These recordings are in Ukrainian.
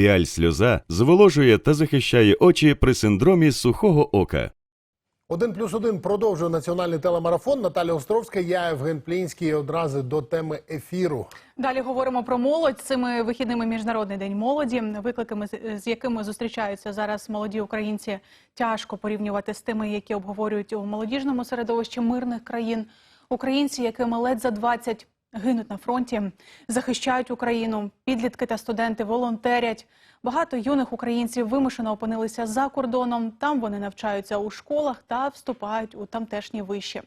Піаль сльоза зволожує та захищає очі при синдромі сухого ока. Один плюс один продовжує національний телемарафон. Наталя Островська, я Євген Плінський. Одразу до теми ефіру. Далі говоримо про молодь. Цими вихідними міжнародний день молоді, викликами з- якими зустрічаються зараз молоді українці, тяжко порівнювати з тими, які обговорюють у молодіжному середовищі мирних країн. Українці, якими ледь за 20 гинуть на фронті, захищають Україну. Підлітки та студенти волонтерять. Багато юних українців вимушено опинилися за кордоном. Там вони навчаються у школах та вступають у тамтешні виші.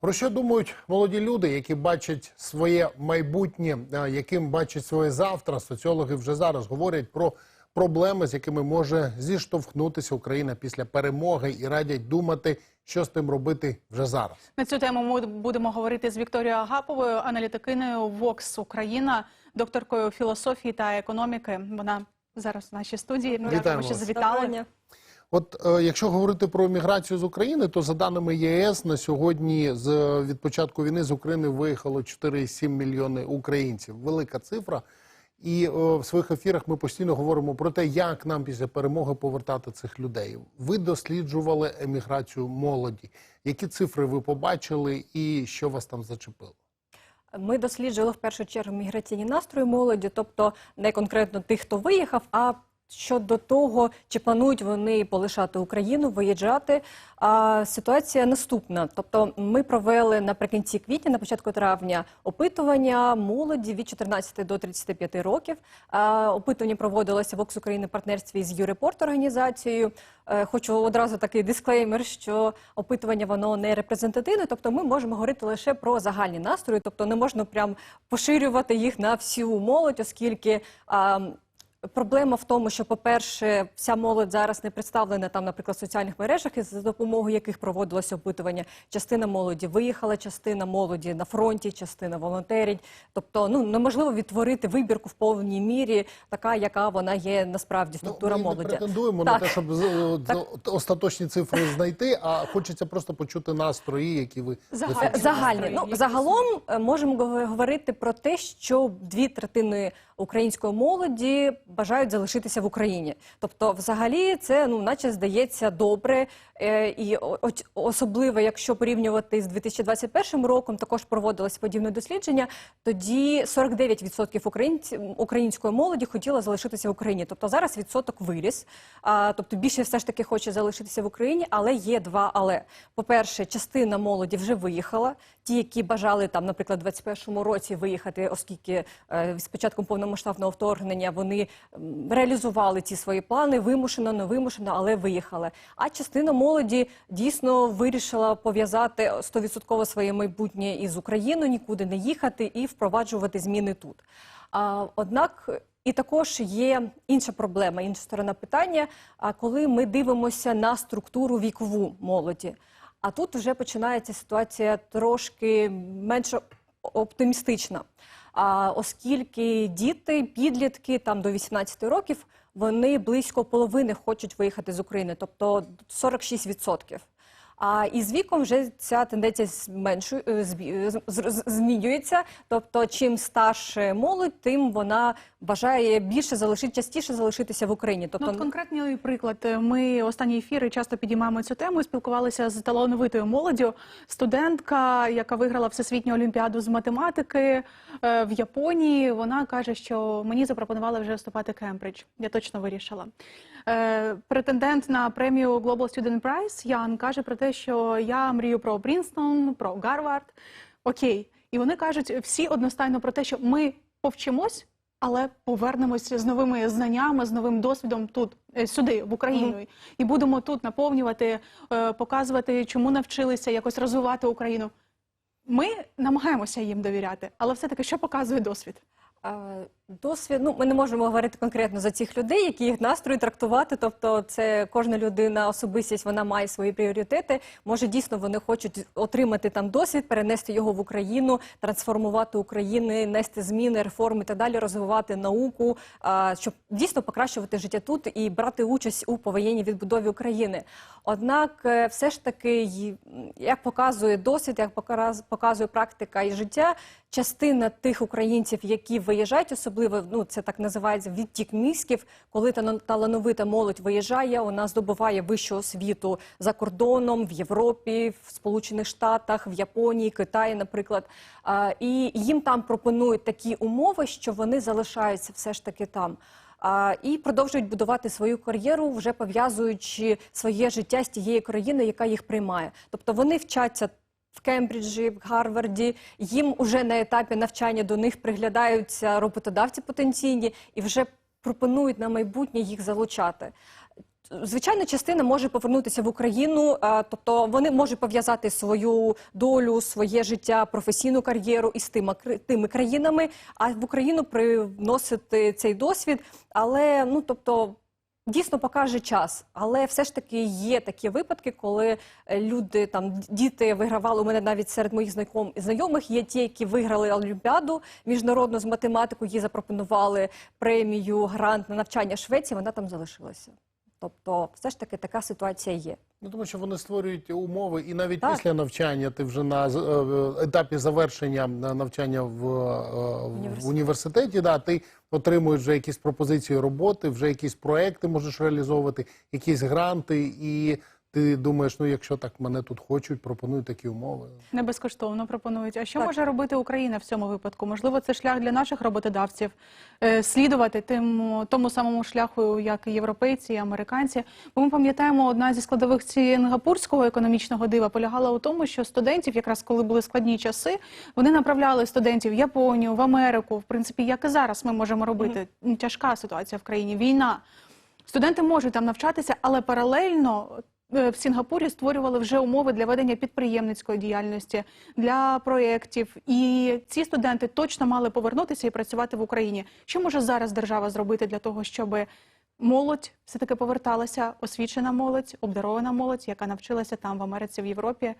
Про що думають молоді люди, які бачать своє майбутнє, яким бачать своє завтра? Соціологи вже зараз говорять про проблеми, з якими може зіштовхнутися Україна після перемоги, і радять думати, що з тим робити вже зараз. На цю тему ми будемо говорити з Вікторією Агаповою, аналітикиною Vox Україна, докторкою філософії та економіки. Вона зараз в нашій студії. Дякую, що вас. завітали. От е, якщо говорити про міграцію з України, то за даними ЄС на сьогодні з від початку війни з України виїхало 4,7 мільйони українців. Велика цифра. І о, в своїх ефірах ми постійно говоримо про те, як нам після перемоги повертати цих людей. Ви досліджували еміграцію молоді. Які цифри ви побачили, і що вас там зачепило? Ми досліджували в першу чергу міграційні настрої молоді, тобто не конкретно тих, хто виїхав, а щодо того, чи планують вони полишати Україну, виїжджати. А ситуація наступна. Тобто, ми провели наприкінці квітня, на початку травня, опитування молоді від 14 до 35 років. А, опитування проводилося в України партнерстві з Юрепорт організацією. Е, Хочу одразу такий дисклеймер, що опитування воно не репрезентативне, тобто ми можемо говорити лише про загальні настрої, тобто не можна прям поширювати їх на всю молодь, оскільки. А, Проблема в тому, що, по-перше, вся молодь зараз не представлена там, наприклад, в соціальних мережах, із за допомогою яких проводилося опитування. Частина молоді виїхала, частина молоді на фронті, частина волонтерить. Тобто, ну неможливо відтворити вибірку в повній мірі, така, яка вона є насправді структура Ну, ми молоді. не претендуємо на те, щоб з- Так. остаточні цифри знайти, а хочеться просто почути настрої, які ви зафіксували. Загальні. настрої, Ну, які загалом е, можемо гов- говорити про те, що дві третини української молоді бажають залишитися в Україні. Тобто, взагалі, це ну, наче здається добре. Е, І о- особливо, якщо порівнювати з 2021 роком, також проводилось подібне дослідження. Тоді 49% українців української молоді хотіла залишитися в Україні. Тобто зараз відсоток виріс. А, тобто більше все ж таки хоче залишитися в Україні, але є два але. По-перше, частина молоді вже виїхала. Ті, які бажали там, наприклад, в 21-му році виїхати, оскільки е, з початком повномасштабного вторгнення вони реалізували ці свої плани, вимушено, не вимушено, але виїхали. А частина молоді дійсно вирішила пов'язати 100% своє майбутнє із Україною, нікуди не їхати і впроваджувати зміни тут. А, однак і також є інша проблема, інша сторона питання. Коли ми дивимося на структуру вікову молоді, а тут вже починається ситуація трошки менш оптимістична. Оскільки діти, підлітки там до 18 років, вони близько половини хочуть виїхати з України, тобто 46%. А із віком вже ця тенденція зменшує е, з- з- змінюється. Тобто, чим старше молодь, тим вона бажає більше залишити частіше залишитися в Україні. Тобто Ну, от конкретний приклад. Ми останні ефіри часто підіймаємо цю тему. Спілкувалися з талановитою молоддю. Студентка, яка виграла всесвітню олімпіаду з математики е, в Японії. Вона каже, що мені запропонували вже вступати Кембридж. Я точно вирішила. Е, Претендент на премію Global Student Prize Ян каже про те, що я мрію про Брінстон, про Гарвард. Окей, і вони кажуть всі одностайно про те, що ми повчимось. Але повернемося з новими знаннями, з новим досвідом тут е, сюди, в Україну, і будемо тут наповнювати, е, показувати, чому навчилися якось розвивати Україну. Ми намагаємося їм довіряти, але все таки, що показує досвід? Досвід, ну ми не можемо говорити конкретно за цих людей, які їх настрої трактувати. Тобто, це кожна людина, особистість, вона має свої пріоритети. Може, дійсно вони хочуть отримати там досвід, перенести його в Україну, трансформувати Україну, нести зміни, реформи і так далі, розвивати науку, щоб дійсно покращувати життя тут і брати участь у повоєнній відбудові України. Однак, е, все ж таки, як показує досвід, як показ- показує практика і життя, частина тих українців, які виїжджають, особливо особливо ну це так називається відтік мізків, коли та талановита молодь виїжджає, вона здобуває вищу освіту за кордоном в Європі, в Сполучених Штатах, в Японії, Китаї, наприклад. І їм там пропонують такі умови, що вони залишаються все ж таки там. І продовжують будувати свою кар'єру, вже пов'язуючи своє життя з тією країною, яка їх приймає. Тобто вони вчаться в Кембриджі, в Гарварді. Їм уже на етапі навчання до них приглядаються роботодавці потенційні і вже пропонують на майбутнє їх залучати. Звичайно, частина може повернутися в Україну, тобто вони можуть пов'язати свою долю, своє життя, професійну кар'єру із тими, тими країнами, а в Україну привносити цей досвід. Але ну тобто. Дійсно покаже час, але все ж таки є такі випадки, коли е, люди там діти вигравали у мене навіть серед моїх знайом- знайомих. Є ті, які виграли олімпіаду міжнародну з математику, їй запропонували премію грант на навчання Швеції. Вона там залишилася. Тобто, все ж таки така ситуація є. Ну, тому що вони створюють умови, і навіть Так. після навчання ти вже на е, етапі завершення е, навчання в, е, в університеті, да, ти отримуєш вже якісь пропозиції роботи, вже якісь проекти можеш реалізовувати, якісь гранти, і ти думаєш, ну якщо так мене тут хочуть, пропонують такі умови. Не безкоштовно пропонують. А що Так. може робити Україна в цьому випадку? Можливо, це шлях для наших роботодавців е, слідувати тим тому самому шляху, як і європейці, і американці. Бо ми пам'ятаємо, одна зі складових сінгапурського економічного дива полягала у тому, що студентів, якраз коли були складні часи, вони направляли студентів в Японію, в Америку. В принципі, як і зараз ми можемо робити. Тяжка ситуація в країні, війна. Студенти можуть там навчатися, але паралельно в Сінгапурі створювали вже умови для ведення підприємницької діяльності для проєктів. І ці студенти точно мали повернутися і працювати в Україні. Що може зараз держава зробити для того, щоб молодь все таки поверталася, освічена молодь, обдарована молодь, яка навчилася там в Америці, в Європі,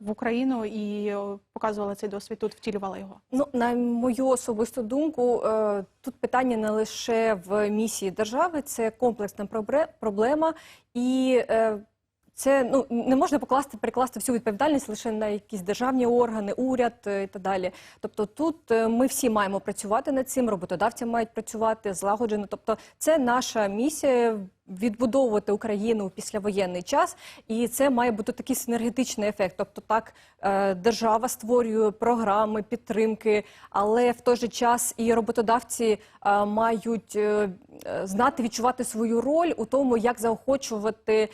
в Україну і показувала цей досвід тут, втілювала його. Ну, на мою особисту думку, е, тут питання не лише в місії держави, це комплексна проблема, і е, це ну не можна покласти перекласти всю відповідальність лише на якісь державні органи, уряд е, і так далі. Тобто, тут е, ми всі маємо працювати над цим, роботодавці мають працювати злагоджено. Тобто, це наша місія. Відбудовувати Україну у післявоєнний час, і це має бути такий синергетичний ефект. Тобто, так е, держава створює програми підтримки, але в той же час і роботодавці е, мають е, знати відчувати свою роль у тому, як заохочувати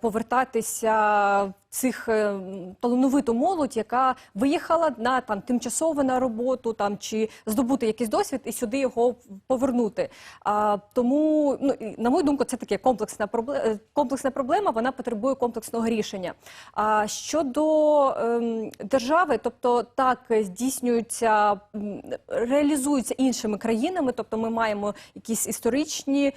повертатися цих е, талановиту молодь, яка виїхала на там тимчасово на роботу, там чи здобути якийсь досвід і сюди його повернути. А тому, ну на мою думку, це таке комплексна проблема. Комплексна проблема, вона потребує комплексного рішення. А щодо ем, держави, тобто так здійснюються, реалізуються іншими країнами, тобто ми маємо якісь історичні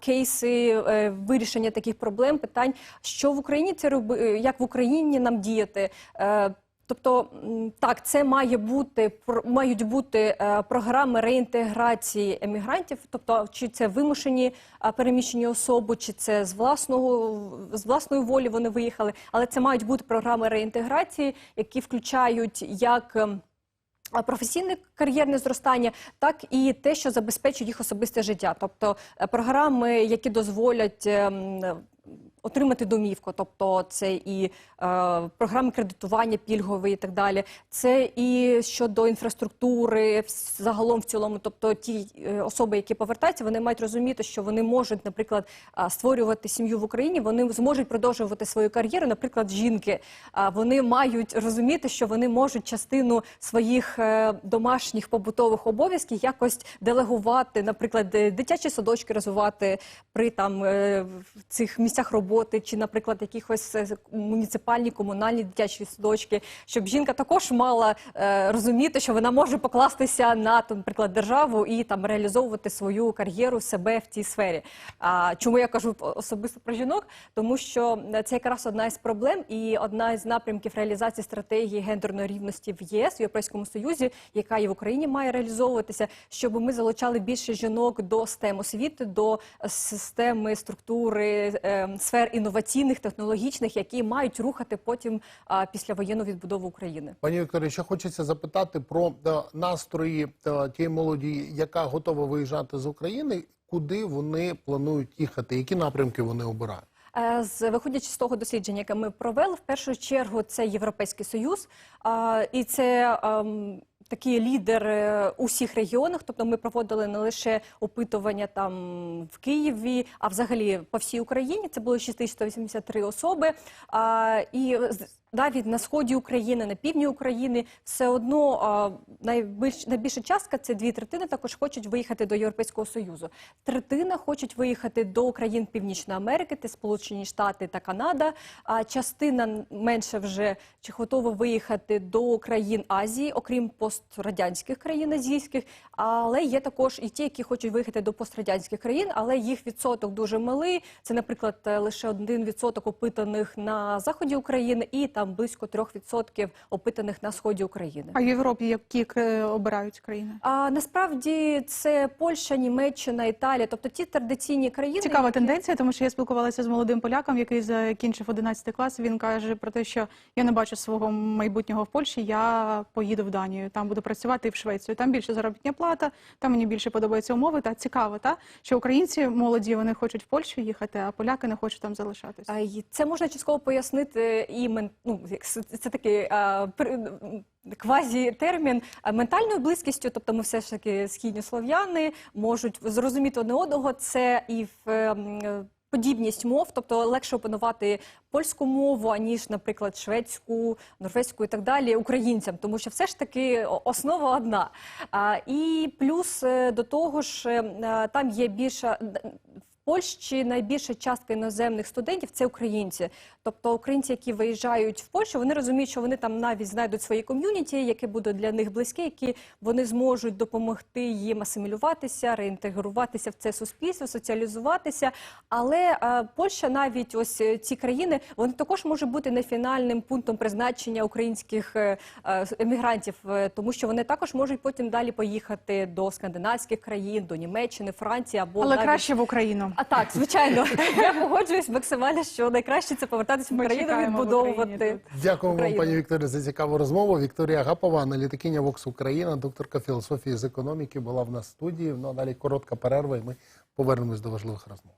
кейси е, вирішення таких проблем, питань, що в Україні це роби, як в Україні нам діяти. Е, Тобто, так, це має бути мають бути е, програми реінтеграції емігрантів, тобто чи це вимушені переміщені особи, чи це з власного з власної волі вони виїхали, але це мають бути програми реінтеграції, які включають як. ем, Професійне кар'єрне зростання, так і те, що забезпечує їх особисте життя, тобто е, програми, які дозволять ем, отримати домівку, тобто це і е, програми кредитування пільгові і так далі. Це і щодо інфраструктури, загалом в цілому, тобто ті е, особи, які повертаються, вони мають розуміти, що вони можуть, наприклад, створювати сім'ю в Україні, вони зможуть продовжувати свою кар'єру, наприклад, жінки. Вони мають розуміти, що вони можуть частину своїх е, домашніх побутових обов'язків якось делегувати, наприклад, дитячі садочки розвивати при там е, цих місцях роботи, чи, наприклад, якихось е, муніципальні комунальні дитячі садочки, щоб жінка також мала е, розуміти, що вона може покластися на там, наприклад, державу і там реалізовувати свою кар'єру себе в цій сфері. А чому я кажу особисто про жінок? Тому що е, це якраз одна із проблем і одна із напрямків реалізації стратегії гендерної рівності в ЄС в Європейському Союзі, яка і в Україні має реалізовуватися, щоб ми залучали більше жінок до STEM освіти, до системи структури е, сфер інноваційних, технологічних, які мають рухати потім а, післявоєнну відбудову України. Пані Вікторія, ще хочеться запитати про е, настрої е, тієї молоді, яка готова виїжджати з України, куди вони планують їхати, які напрямки вони обирають. Е, З виходячи з того дослідження, яке ми провели, в першу чергу це Європейський Союз, і це ем, такий лідер усіх у всіх регіонах. Тобто ми проводили не лише опитування там в Києві, а взагалі по всій Україні. Це було 6183 особи. А, і навіть на сході України, на півдні України, все одно найбільш, найбільша частка це дві третини. Також хочуть виїхати до Європейського союзу. Третина хочуть виїхати до країн Північної Америки, це Сполучені Штати та Канада. А частина менше вже чи готова виїхати до країн Азії, окрім пострадянських країн азійських. Але є також і ті, які хочуть виїхати до пострадянських країн, але їх відсоток дуже малий. Це, наприклад, лише один відсоток опитаних на заході України і там близько трьох відсотків опитаних на сході України. А в Європі які кра- обирають країни? А насправді це Польща, Німеччина, Італія, тобто ті традиційні країни. Цікава які- тенденція, тому що я спілкувалася з молодим поляком, який закінчив 11 клас. Він каже про те, що я не бачу свого майбутнього в Польщі. Я поїду в Данію, там буду працювати і в Швецію. Там більше заробітня плата, там мені більше подобаються умови. Та цікаво, та що українці молоді вони хочуть в Польщу їхати, а поляки не хочуть там залишатися. Це можна частково пояснити і мен... ну, це такий а, квазі-термін а, ментальною близькістю, тобто ми все ж таки східні слов'яни можуть зрозуміти одне одного. Це і в ем, Подібність мов, тобто легше опанувати польську мову, аніж, наприклад, шведську, норвезьку і так далі українцям, тому що все ж таки основа одна. І плюс е, до того ж, е, там є більша Польщі найбільша частка іноземних студентів це українці. Тобто українці, які виїжджають в Польщу, вони розуміють, що вони там навіть знайдуть свої ком'юніті, яке буде для них близьке, які вони зможуть допомогти їм асимілюватися, реінтегруватися в це суспільство, соціалізуватися. Але е, Польща, навіть ось е, ці країни, вони також можуть бути не фінальним пунктом призначення українських е, е, емігрантів, тому що вони також можуть потім далі поїхати до скандинавських країн, до Німеччини, Франції або Але навіть... краще в Україну. А так, звичайно, я погоджуюсь максимально, що найкраще це повертатися в Ми Україну, чекаємо в відбудовувати. Україні Дякуємо вам, Україну. пані Вікторія, за цікаву розмову. Вікторія Гапова, аналітикиня Вокс Україна, докторка філософії з економіки, була в нас в студії. Ну а далі коротка перерва, і ми повернемось до важливих розмов.